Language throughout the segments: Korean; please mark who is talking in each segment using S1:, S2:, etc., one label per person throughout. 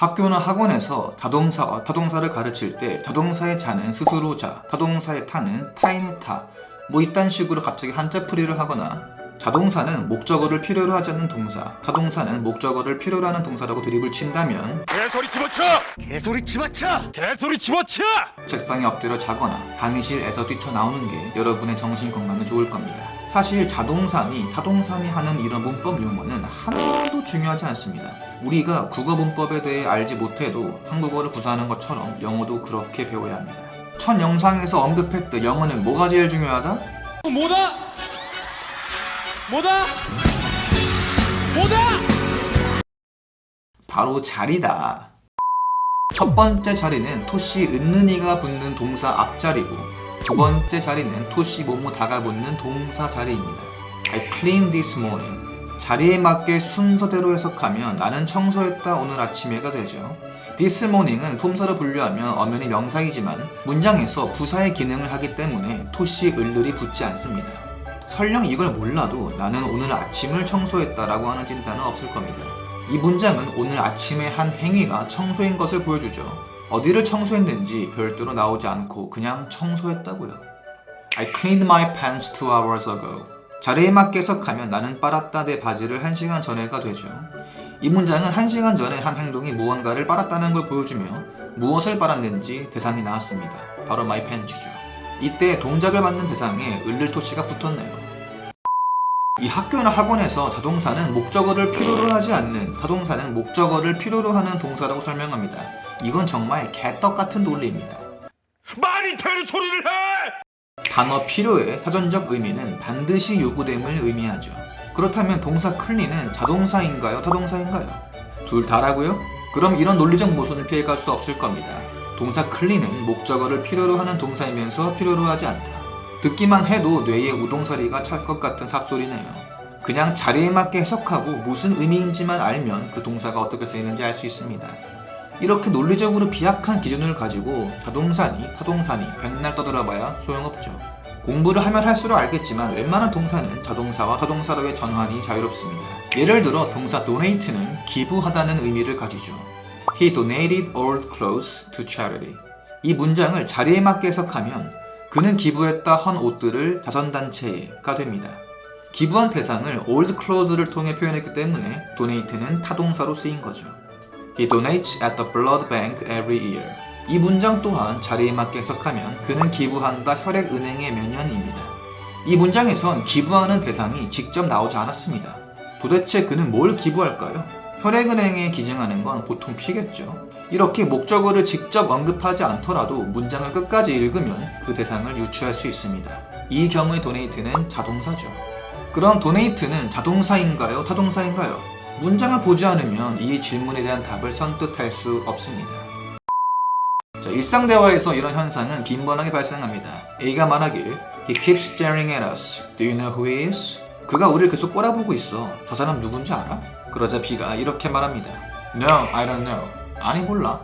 S1: 학교나 학원에서 자동사와 타동사를 가르칠 때 자동사의 자는 스스로 자, 타동사의 타는 타인의 타, 뭐 이딴 식으로 갑자기 한자풀이를 하거나 자동사는 목적어를 필요로 하지 않는 동사, 타동사는 목적어를 필요로 하는 동사라고 드립을 친다면
S2: 개소리 집어쳐! 개소리 집어쳐! 개소리 집어쳐!
S1: 책상에 엎드려 자거나 강의실에서 뛰쳐나오는 게 여러분의 정신 건강에 좋을 겁니다. 사실 자동사니 타동사니 하는 이런 문법 용어는 하나도 중요하지 않습니다. 우리가 국어 문법에 대해 알지 못해도 한국어를 구사하는 것처럼 영어도 그렇게 배워야 합니다. 첫 영상에서 언급했듯 영어는 뭐가 제일 중요하다?
S2: 뭐다? 뭐다? 뭐다?
S1: 바로 자리다. 첫 번째 자리는 토시 은는이가 붙는 동사 앞자리고 두 번째 자리는 토시 모모다가 붙는 동사 자리입니다. I cleaned this morning. 자리에 맞게 순서대로 해석하면 나는 청소했다 오늘 아침에가 되죠. This morning은 품사로 분류하면 엄연히 명사이지만 문장에서 부사의 기능을 하기 때문에 토시 을들이 붙지 않습니다. 설령 이걸 몰라도 나는 오늘 아침을 청소했다라고 하는 찐따는 없을 겁니다. 이 문장은 오늘 아침에 한 행위가 청소인 것을 보여주죠. 어디를 청소했는지 별도로 나오지 않고 그냥 청소했다고요. I cleaned my pants two hours ago. 자리에 맞게 해석하면 나는 빨았다 내 바지를 1시간 전에가 되죠. 이 문장은 1시간 전에 한 행동이 무언가를 빨았다는 걸 보여주며 무엇을 빨았는지 대상이 나왔습니다. 바로 my pants죠. 이때 동작을 받는 대상에 을를 토시가 붙었네요. 이 학교나 학원에서 자동사는 목적어를 필요로 하지 않는 타동사는 목적어를 필요로 하는 동사라고 설명합니다. 이건 정말 개떡 같은 논리입니다.
S2: 말이 되는 소리를 해!
S1: 단어 필요의 사전적 의미는 반드시 요구됨을 의미하죠. 그렇다면 동사 클린은 자동사인가요? 타동사인가요? 둘 다라고요? 그럼 이런 논리적 모순을 피해갈 수 없을 겁니다. 동사 클린은 목적어를 필요로 하는 동사이면서 필요로 하지 않다. 듣기만 해도 뇌에 우동사리가 찰 것 같은 삽소리네요. 그냥 자리에 맞게 해석하고 무슨 의미인지만 알면 그 동사가 어떻게 쓰이는지 알 수 있습니다. 이렇게 논리적으로 비약한 기준을 가지고 자동사니 타동사니 백날 떠들어봐야 소용없죠. 공부를 하면 할수록 알겠지만 웬만한 동사는 자동사와 타동사로의 전환이 자유롭습니다. 예를 들어 동사 donate는 기부하다는 의미를 가지죠. He donated old clothes to charity. 이 문장을 자리에 맞게 해석하면 그는 기부했다 헌 옷들을 자선단체에가 됩니다. 기부한 대상을 old clothes를 통해 표현했기 때문에 donate는 타동사로 쓰인 거죠. He donates at the blood bank every year. 이 문장 또한 자리에 맞게 해석하면 그는 기부한다 혈액은행의 명령입니다. 이 문장에선 기부하는 대상이 직접 나오지 않았습니다. 도대체 그는 뭘 기부할까요? 혈액은행에 기증하는 건 보통 피겠죠. 이렇게 목적어를 직접 언급하지 않더라도 문장을 끝까지 읽으면 그 대상을 유추할 수 있습니다. 이 경우의 도네이트는 자동사죠. 그럼 도네이트는 자동사인가요? 타동사인가요? 문장을 보지 않으면 이 질문에 대한 답을 선뜻할 수 없습니다. 자, 일상 대화에서 이런 현상은 빈번하게 발생합니다. A가 말하길 He keeps staring at us. Do you know who he is? 그가 우리를 계속 꼬라보고 있어. 저 사람 누군지 알아? 그러자 B가 이렇게 말합니다. No, I don't know. 아니 몰라.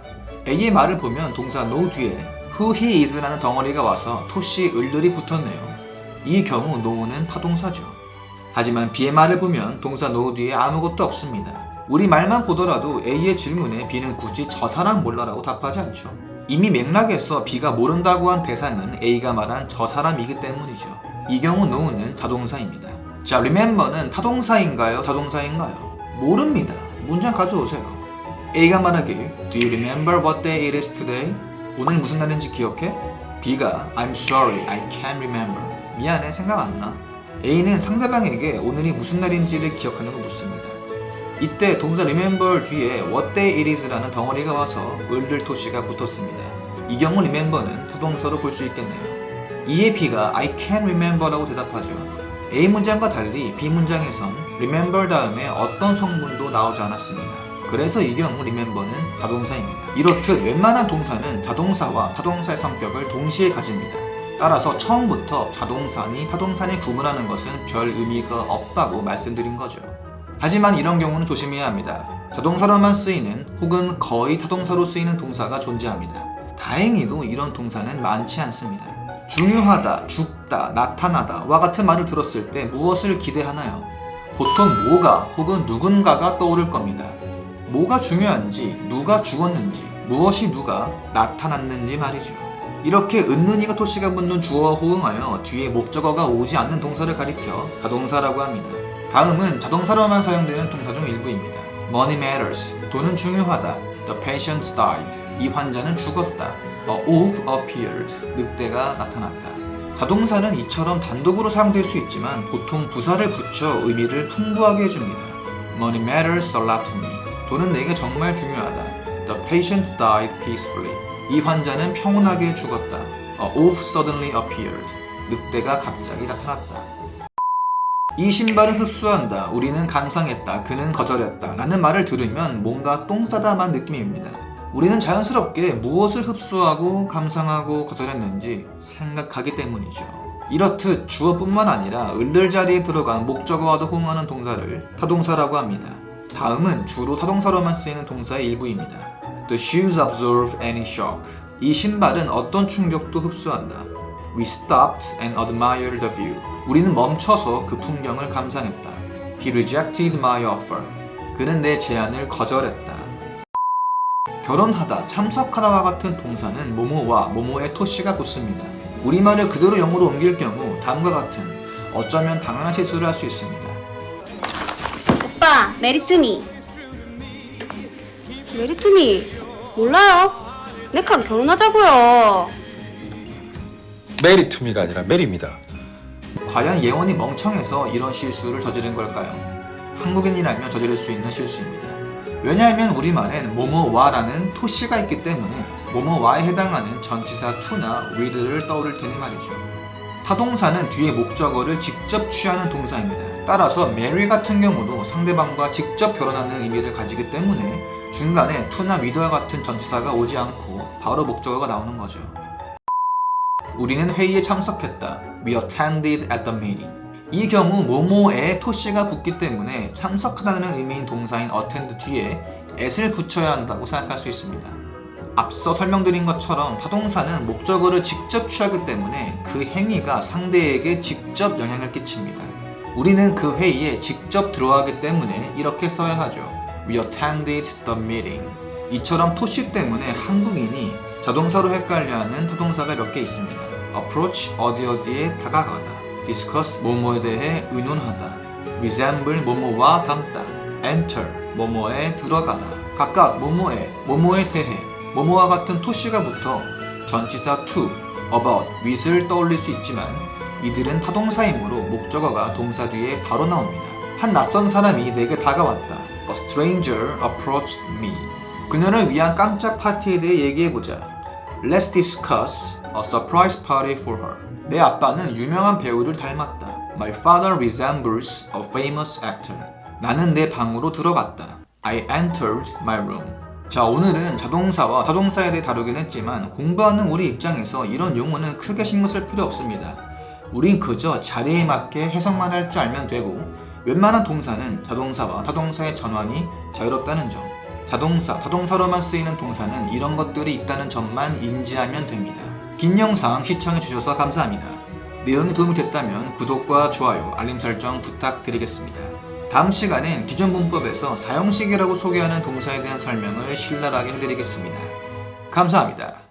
S1: A의 말을 보면 동사 know 뒤에 who he is라는 덩어리가 와서 토시 을들이 붙었네요. 이 경우 know는 타동사죠. 하지만 B의 말을 보면 동사 know 뒤에 아무것도 없습니다. 우리 말만 보더라도 A의 질문에 B는 굳이 저 사람 몰라라고 답하지 않죠. 이미 맥락에서 B가 모른다고 한 대상은 A가 말한 저 사람이기 때문이죠. 이 경우 know는 자동사입니다. 자, remember는 타동사인가요? 자동사인가요? 모릅니다. 문장 가져오세요. A가 말하길 Do you remember what day it is today? 오늘 무슨 날인지 기억해? B가 I'm sorry, I can't remember. 미안해, 생각 안 나. A는 상대방에게 오늘이 무슨 날인지를 기억하는 걸 묻습니다. 이때 동사 remember 뒤에 what day it is라는 덩어리가 와서 을들 토시가 붙었습니다. 이 경우 remember는 타동사로 볼 수 있겠네요. 이에 B가 I can't remember라고 대답하죠. A 문장과 달리 B 문장에선 remember 다음에 어떤 성분도 나오지 않았습니다. 그래서 이 경우 remember는 자동사입니다. 이렇듯 웬만한 동사는 자동사와 타동사의 성격을 동시에 가집니다. 따라서 처음부터 자동사니 타동사니 구분하는 것은 별 의미가 없다고 말씀드린 거죠. 하지만 이런 경우는 조심해야 합니다. 자동사로만 쓰이는 혹은 거의 타동사로 쓰이는 동사가 존재합니다. 다행히도 이런 동사는 많지 않습니다. 중요하다, 죽다, 나타나다와 같은 말을 들었을 때 무엇을 기대하나요? 보통 뭐가 혹은 누군가가 떠오를 겁니다. 뭐가 중요한지, 누가 죽었는지, 무엇이 누가 나타났는지 말이죠. 이렇게 은는이가 토씨가 묻는 주어와 호응하여 뒤에 목적어가 오지 않는 동사를 가리켜 자동사라고 합니다. 다음은 자동사로만 사용되는 동사 중 일부입니다. Money matters. 돈은 중요하다. The patient died. 이 환자는 죽었다. Wolf appeared. 늑대가 나타났다. 자동사는 이처럼 단독으로 사용될 수 있지만 보통 부사를 붙여 의미를 풍부하게 해줍니다. Money matters a lot to me. 돈은 내게 정말 중요하다. The patient died peacefully. 이 환자는 평온하게 죽었다. A wolf suddenly appeared. 늑대가 갑자기 나타났다. 이 신발은 흡수한다. 우리는 감상했다. 그는 거절했다. 라는 말을 들으면 뭔가 똥 싸다만 느낌입니다. 우리는 자연스럽게 무엇을 흡수하고 감상하고 거절했는지 생각하기 때문이죠. 이렇듯 주어뿐만 아니라 을들 자리에 들어간 목적어와도 호응하는 동사를 타동사라고 합니다. 다음은 주로 타동사로만 쓰이는 동사의 일부입니다. The shoes absorb any shock. 이 신발은 어떤 충격도 흡수한다. We stopped and admired the view. 우리는 멈춰서 그 풍경을 감상했다. He rejected my offer. 그는 내 제안을 거절했다. 결혼하다, 참석하다와 같은 동사는 모모와 모모의 토시가 붙습니다. 우리말을 그대로 영어로 옮길 경우 다음과 같은 어쩌면 당연한 실수를 할 수 있습니다.
S3: 오빠, 메리투미. 메리투미, 몰라요. 내랑 결혼하자고요.
S4: 메리 투미가 아니라 메리입니다.
S1: 과연 예원이 멍청해서 이런 실수를 저지른 걸까요? 한국인이라면 저지를 수 있는 실수입니다. 왜냐하면 우리말엔 뭐뭐와라는 토시가 있기 때문에 뭐뭐와에 해당하는 전치사 to나 with를 떠올릴 테니 말이죠. 타동사는 뒤에 목적어를 직접 취하는 동사입니다. 따라서 marry 같은 경우도 상대방과 직접 결혼하는 의미를 가지기 때문에 중간에 to나 with와 같은 전치사가 오지 않고 바로 목적어가 나오는 거죠. 우리는 회의에 참석했다. We attended at the meeting. 이 경우 모모에 토시가 붙기 때문에 참석하다는 의미인 동사인 attend 뒤에 at을 붙여야 한다고 생각할 수 있습니다. 앞서 설명드린 것처럼 타동사는 목적어를 직접 취하기 때문에 그 행위가 상대에게 직접 영향을 끼칩니다. 우리는 그 회의에 직접 들어가기 때문에 이렇게 써야 하죠. We attended the meeting. 이처럼 토시 때문에 한국인이 자동사로 헷갈려하는 타동사가 몇 개 있습니다. approach 어디 어디에 다가가다, discuss 뭐뭐에 대해 의논하다, resemble 뭐뭐와 닮다, enter 뭐뭐에 들어가다. 각각 뭐뭐에 뭐뭐에 대해 뭐뭐와 같은 토시가 붙어 전치사 to, about, with을 떠올릴 수 있지만 이들은 타동사이므로 목적어가 동사 뒤에 바로 나옵니다. 한 낯선 사람이 내게 다가왔다. A stranger approached me. 그녀를 위한 깜짝 파티에 대해 얘기해보자. Let's discuss a surprise party for her. 내 아빠는 유명한 배우를 닮았다. My father resembles a famous actor. 나는 내 방으로 들어갔다. I entered my room. 자, 오늘은 자동사와 타동사에 대해 다루긴 했지만 공부하는 우리 입장에서 이런 용어는 크게 신경 쓸 필요 없습니다. 우린 그저 자리에 맞게 해석만 할 줄 알면 되고 웬만한 동사는 자동사와 타동사의 전환이 자유롭다는 점. 자동사, 타동사로만 쓰이는 동사는 이런 것들이 있다는 점만 인지하면 됩니다. 긴 영상 시청해주셔서 감사합니다. 내용이 도움이 됐다면 구독과 좋아요, 알림 설정 부탁드리겠습니다. 다음 시간엔 기존 문법에서 사형식이라고 소개하는 동사에 대한 설명을 신랄하게 해드리겠습니다. 감사합니다.